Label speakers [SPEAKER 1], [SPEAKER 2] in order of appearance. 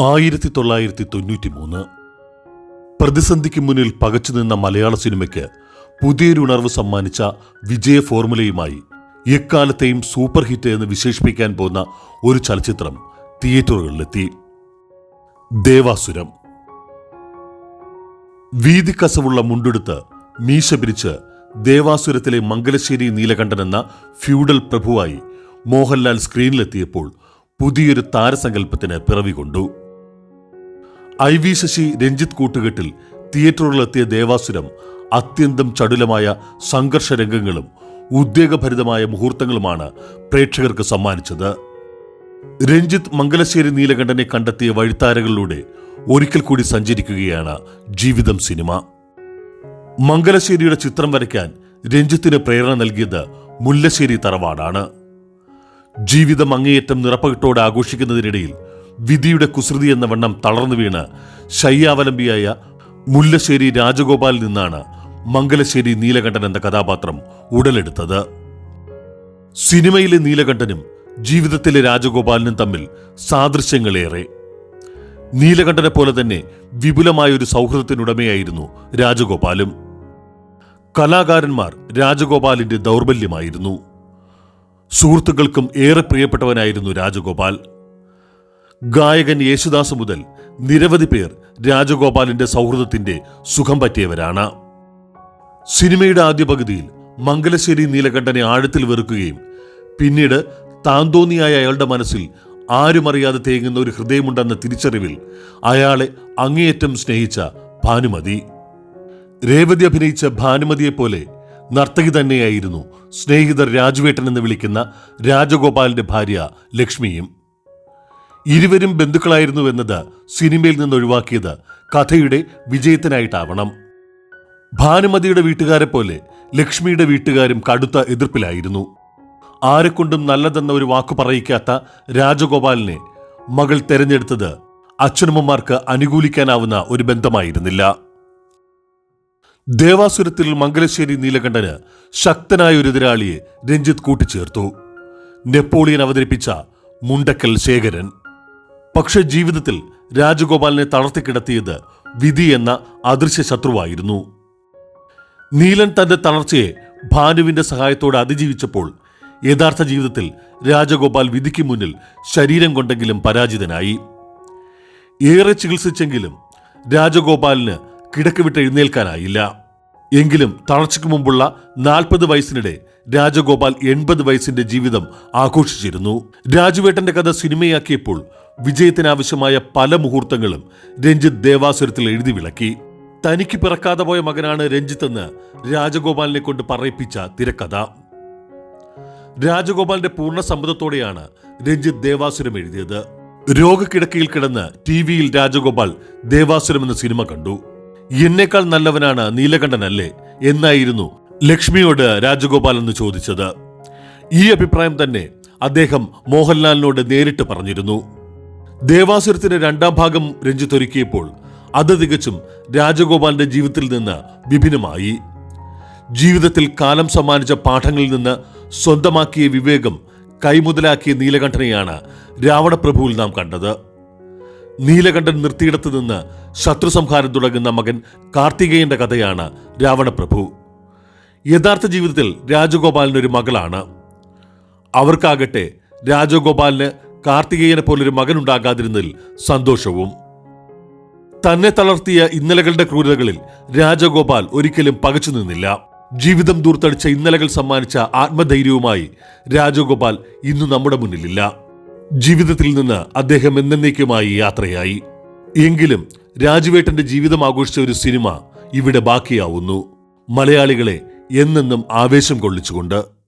[SPEAKER 1] ആയിരത്തി തൊള്ളായിരത്തി തൊണ്ണൂറ്റി മൂന്ന് പ്രതിസന്ധിക്ക് മുന്നിൽ പകച്ചു നിന്ന മലയാള സിനിമയ്ക്ക് പുതിയൊരു ഉണർവ് സമ്മാനിച്ച വിജയ ഫോർമുലയുമായി എക്കാലത്തെയും സൂപ്പർ ഹിറ്റ് എന്ന് വിശേഷിപ്പിക്കാൻ പോകുന്ന ഒരു ചലച്ചിത്രം തിയേറ്ററുകളിലെത്തി. ദേവാസുരം. വീതിക്കസവുള്ള മുണ്ടെടുത്ത് മീശ പിരിച്ച് ദേവാസുരത്തിലെ മംഗലശ്ശേരി നീലകണ്ഠൻ എന്ന ഫ്യൂഡൽ പ്രഭുവായി മോഹൻലാൽ സ്ക്രീനിലെത്തിയപ്പോൾ പുതിയൊരു താരസങ്കല്പത്തിന് പിറവി കൊണ്ടു ഐ വി ശശി രഞ്ജിത്ത് കൂട്ടുകെട്ടിൽ തിയേറ്ററുകളിലെത്തിയ ദേവാസുരം അത്യന്തം ചടുലമായ സംഘർഷ രംഗങ്ങളും ഉദ്വേഗഭരിതമായ മുഹൂർത്തങ്ങളുമാണ് പ്രേക്ഷകർക്ക് സമ്മാനിച്ചത്. രഞ്ജിത്ത് മംഗലശ്ശേരി നീലകണ്ഠനെ കണ്ടെത്തിയ വഴിത്താരകളിലൂടെ ഒരിക്കൽ കൂടി സഞ്ചരിക്കുകയാണ് ജീവിതം സിനിമ. മംഗലശ്ശേരിയുടെ ചിത്രം വരയ്ക്കാൻ രഞ്ജിത്തിന് പ്രേരണ നൽകിയത് മുല്ലശ്ശേരി തറവാടാണ്. ജീവിതം അങ്ങേയറ്റം നിറപ്പകിട്ടോടെ ആഘോഷിക്കുന്നതിനിടയിൽ വിധിയുടെ കുസൃതി എന്ന വണ്ണം തളർന്നു വീണ് ശയ്യാവലംബിയായ മുല്ലശ്ശേരി രാജഗോപാലിൽ നിന്നാണ് മംഗലശ്ശേരി നീലകണ്ഠൻ എന്ന കഥാപാത്രം ഉടലെടുത്തത്. സിനിമയിലെ നീലകണ്ഠനും ജീവിതത്തിലെ രാജഗോപാലിനും തമ്മിൽ സാദൃശ്യങ്ങളേറെ. നീലകണ്ഠനെ പോലെ തന്നെ വിപുലമായൊരു സൗഹൃദത്തിനുടമയായിരുന്നു രാജഗോപാലും. കലാകാരന്മാർ രാജഗോപാലിന്റെ ദൗർബല്യമായിരുന്നു. സുഹൃത്തുക്കൾക്കും ഏറെ പ്രിയപ്പെട്ടവനായിരുന്നു രാജഗോപാൽ. ഗായകൻ യേശുദാസ് മുതൽ നിരവധി പേർ രാജഗോപാലിന്റെ സൗഹൃദത്തിന്റെ സുഖം പറ്റിയവരാണ്. സിനിമയുടെ ആദ്യ പകുതിയിൽ മംഗലശ്ശേരി നീലകണ്ഠനെ ആഴത്തിൽ വെറുക്കുകയും പിന്നീട് താന്തോന്നിയായ അയാളുടെ മനസ്സിൽ ആരുമറിയാതെ തേങ്ങുന്ന ഒരു ഹൃദയമുണ്ടെന്ന തിരിച്ചറിവിൽ അയാളെ അങ്ങേയറ്റം സ്നേഹിച്ച ഭാനുമതി. രേവതി അഭിനയിച്ച ഭാനുമതിയെപ്പോലെ നർത്തകി തന്നെയായിരുന്നു സ്നേഹിതർ രാജുവേട്ടൻ എന്ന് വിളിക്കുന്ന രാജഗോപാലിന്റെ ഭാര്യ ലക്ഷ്മിയും. ഇരുവരും ബന്ധുക്കളായിരുന്നുവെന്നത് സിനിമയിൽ നിന്ന് ഒഴിവാക്കിയത് കഥയുടെ വിജയത്തിനായിട്ടാവണം. ഭാനുമതിയുടെ വീട്ടുകാരെ പോലെ ലക്ഷ്മിയുടെ വീട്ടുകാരും കടുത്ത എതിർപ്പിലായിരുന്നു. ആരെക്കൊണ്ടും നല്ലതെന്ന ഒരു വാക്കു പറയിക്കാത്ത രാജഗോപാലിനെ മകൾ തെരഞ്ഞെടുത്തത് അച്ഛനമ്മമാർക്ക് അനുകൂലിക്കാനാവുന്ന ഒരു ബന്ധമായിരുന്നില്ല. ദേവാസുരത്തിൽ മംഗലശ്ശേരി നീലകണ്ഠന് ശക്തനായ ഒരു എതിരാളിയെ രഞ്ജിത്ത് കൂട്ടിച്ചേർത്തു. നെപ്പോളിയൻ അവതരിപ്പിച്ച മുണ്ടക്കൽ ശേഖരൻ. പക്ഷെ ജീവിതത്തിൽ രാജഗോപാലിനെ തളർത്തിക്കിടത്തിയത് വിധി എന്ന അദൃശ്യ ശത്രുവായിരുന്നു. നീലൻ തന്റെ തളർച്ചയെ ഭാനുവിന്റെ സഹായത്തോടെ അതിജീവിച്ചപ്പോൾ യഥാർത്ഥ ജീവിതത്തിൽ രാജഗോപാൽ വിധിക്ക് മുന്നിൽ ശരീരം കൊണ്ടെങ്കിലും പരാജിതനായി. ഏറെ ചികിത്സിച്ചെങ്കിലും രാജഗോപാലിന് കിടക്ക് വിട്ട് എഴുന്നേൽക്കാനായില്ല. എങ്കിലും തളർച്ചയ്ക്ക് മുമ്പുള്ള നാൽപ്പത് വയസ്സിനിടെ രാജഗോപാൽ എൺപത് വയസ്സിന്റെ ജീവിതം ആഘോഷിച്ചിരുന്നു. രാജുവേട്ടന്റെ കഥ സിനിമയാക്കിയപ്പോൾ വിജയത്തിനാവശ്യമായ പല മുഹൂർത്തങ്ങളും രഞ്ജിത്ത് ദേവാസുരത്തിൽ എഴുതി വിളക്കി. തനിക്ക് പിറക്കാതെ പോയ മകനാണ് രഞ്ജിത്ത് എന്ന് രാജഗോപാലിനെ കൊണ്ട് പറയിപ്പിച്ച തിരക്കഥ. രാജഗോപാലിന്റെ പൂർണ സമ്മതത്തോടെയാണ് രഞ്ജിത്ത് ദേവാസുരം എഴുതിയത്. രോഗക്കിടക്കയിൽ കിടന്ന് ടി വിയിൽ രാജഗോപാൽ ദേവാസുരം എന്ന സിനിമ കണ്ടു. എന്നേക്കാൾ നല്ലവനാണ് നീലകണ്ഠനല്ലേ? എന്നായിരുന്നു ലക്ഷ്മിയോട് രാജഗോപാൽ എന്ന് ചോദിച്ചത്. ഈ അഭിപ്രായം തന്നെ അദ്ദേഹം മോഹൻലാലിനോട് നേരിട്ട് പറഞ്ഞിരുന്നു. ദേവാസുരത്തിന്റെ രണ്ടാം ഭാഗം രഞ്ജിത്ത് ഒരുക്കിയപ്പോൾ അത് തികച്ചും രാജഗോപാലിന്റെ ജീവിതത്തിൽ നിന്ന് വിഭിന്നമായി. ജീവിതത്തിൽ കാലം സമ്മാനിച്ച പാഠങ്ങളിൽ നിന്ന് സ്വന്തമാക്കിയ വിവേകം കൈമുതലാക്കിയ നീലകണ്ഠനെയാണ് രാവണപ്രഭുവിൽ നാം കണ്ടത്. നീലകണ്ഠൻ നിർത്തിയിടത്ത് നിന്ന് ശത്രു സംഹാരം തുടങ്ങുന്ന മകൻ കാർത്തികേയന്റെ കഥയാണ് രാവണപ്രഭു. യഥാർത്ഥ ജീവിതത്തിൽ രാജഗോപാലിനൊരു മകളാണ്. അവർക്കാകട്ടെ രാജഗോപാലിന് കാർത്തികേയനെ പോലൊരു മകനുണ്ടാകാതിരുന്നതിൽ സന്തോഷവും. തന്നെ തളർത്തിയ ഇന്നലകളുടെ ക്രൂരതകളിൽ രാജഗോപാൽ ഒരിക്കലും പകച്ചു നിന്നില്ല. ജീവിതം ദൂർത്തടിച്ച ഇന്നലകൾ സമ്മാനിച്ച ആത്മധൈര്യവുമായി രാജഗോപാൽ ഇന്നു നമ്മുടെ മുന്നിലില്ല. ജീവിതത്തിൽ നിന്ന് അദ്ദേഹം എന്നേക്കുമായി യാത്രയായി. എങ്കിലും രാജുവേട്ടന്റെ ജീവിതം ആഘോഷിച്ച ഒരു സിനിമ ഇവിടെ ബാക്കിയാവുന്നു. മലയാളികളെ എന്നെന്നും ആവേശം കൊള്ളിച്ചുകൊണ്ട്.